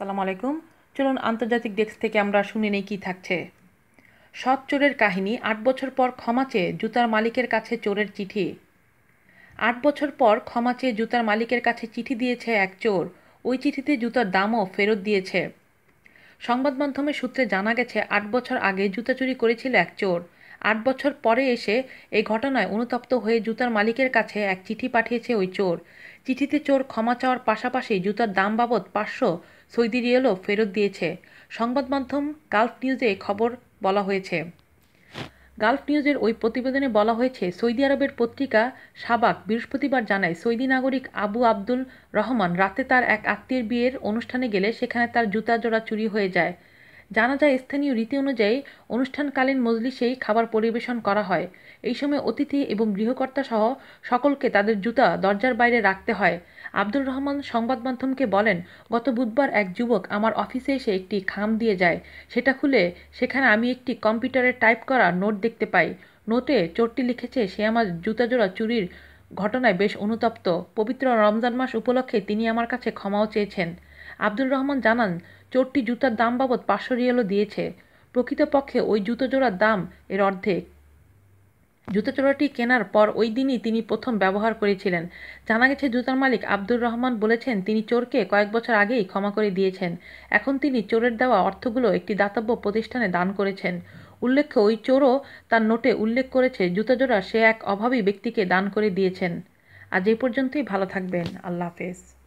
আসসালামু আলাইকুম। চলুন আন্তর্জাতিক ডেস্ক থেকে আমরা শুনে নেই কী থাকছে। সৎ চোরের কাহিনী, আট বছর পর ক্ষমা চেয়ে জুতার মালিকের কাছে চোরের চিঠি। আট বছর পর ক্ষমা চেয়ে জুতার মালিকের কাছে চিঠি দিয়েছে এক চোর। ওই চিঠিতে জুতার দামও ফেরত দিয়েছে। সংবাদ মাধ্যমের সূত্রে জানা গেছে, আট বছর আগে জুতা চুরি করেছিল এক চোর। আট বছর পরে এসে এই ঘটনায় অনুতপ্ত হয়ে জুতার মালিকের কাছে এক চিঠি পাঠিয়েছে ওই চোর। চিঠিতে চোর ক্ষমা চাওয়ার পাশাপাশি জুতার দাম বাবদ পাঁচশো সৌদি রিয়েলও ফেরত দিয়েছে। সংবাদ মাধ্যম গালফ নিউজে খবর বলা হয়েছে। গালফ নিউজের ওই প্রতিবেদনে বলা হয়েছে, সৌদি আরবের পত্রিকা সাবাক বৃহস্পতিবার জানায়, সৌদি নাগরিক আবু আব্দুল রহমান রাতে তার এক আত্মীয়ের বিয়ের অনুষ্ঠানে গেলে সেখানে তার জুতা জোড়া চুরি হয়ে যায়। জানা যায় স্থানীয় রীতি অনুযায়ী অনুষ্ঠানকালীন মজলিসেই খাবার পরিবেশন করা হয়। এই সময় অতিথি এবং গৃহকর্তা সহ সকলকে তাদের জুতা দরজার বাইরে রাখতে হয়। আব্দুর রহমান সংবাদ মাধ্যমকে বলেন, গত বুধবার এক যুবক আমার অফিসে এসে একটি খাম দিয়ে যায়। সেটা খুলে সেখানে আমি একটি কম্পিউটারে টাইপ করা নোট দেখতে পাই। নোটে চোরটি লিখেছে, সে আমার জুতা জোড়া চুরির ঘটনায় বেশ অনুতপ্ত। পবিত্র রমজান মাস উপলক্ষে তিনি আমার কাছে ক্ষমাও চেয়েছেন। আব্দুর রহমান জানান, চোরটি জুতার দাম বাবদ পাঁচশো রিয়েলও দিয়েছে। প্রকৃতপক্ষে ওই জুতো জোড়ার দাম এর অর্ধেক। জুতো জোড়াটি কেনার পর ওই দিনই তিনি প্রথম ব্যবহার করেছিলেন। জানা গেছে, জুতার মালিক আব্দুর রহমান বলেছেন, তিনি চোরকে কয়েক বছর আগেই ক্ষমা করে দিয়েছেন। এখন তিনি চোরের দেওয়া অর্থগুলো একটি দাতব্য প্রতিষ্ঠানে দান করেছেন। উল্লেখ্য, ওই চোরও তার নোটে উল্লেখ করেছে, জুতাজোড়া সে এক অভাবী ব্যক্তিকে দান করে দিয়েছেন। আজ এই পর্যন্তই, ভালো থাকবেন। আল্লাহ হাফেজ।